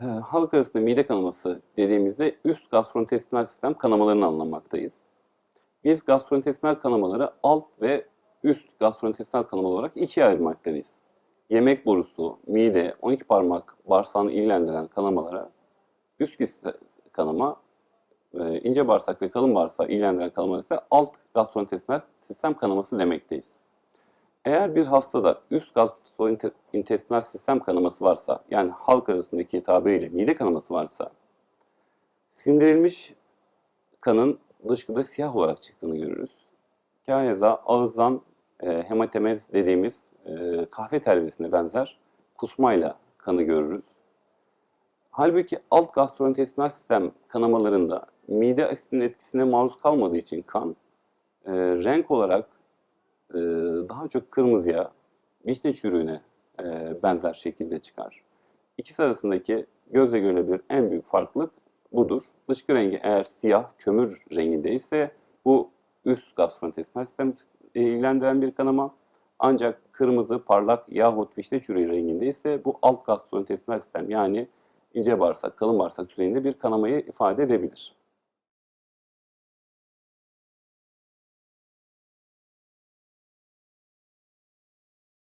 Halk arasında mide kanaması dediğimizde üst gastrointestinal sistem kanamalarını anlamaktayız. Biz gastrointestinal kanamaları alt ve üst gastrointestinal kanama olarak ikiye ayırmaktayız. Yemek borusu, mide, 12 parmak bağırsağını ilgilendiren kanamalara üst kanama, e, ince bağırsak ve kalın bağırsağı ilgilendiren kanamalar ise alt gastrointestinal sistem kanaması demekteyiz. Eğer bir hastada üst gastrointestinal sistem kanaması varsa, yani halk arasındaki tabiriyle mide kanaması varsa, sindirilmiş kanın dışkıda siyah olarak çıktığını görürüz. Kâheza ağızdan e, hematemez dediğimiz e, kahve telvesine benzer kusmayla kanı görürüz. Halbuki alt gastrointestinal sistem kanamalarında mide asidinin etkisine maruz kalmadığı için kan e, renk olarak e, daha çok kırmızıya, vişne çürüğüne e, benzer şekilde çıkar. İkisi arasındaki gözle görülebilir en büyük farklılık budur. Dışkı rengi eğer siyah, kömür rengindeyse bu üst gastrointestinal sistem ilgilendiren bir kanama. Ancak kırmızı, parlak yahut vişne çürüğü rengindeyse bu alt gastrointestinal sistem yani ince bağırsak, kalın bağırsak düzeyinde bir kanamayı ifade edebilir.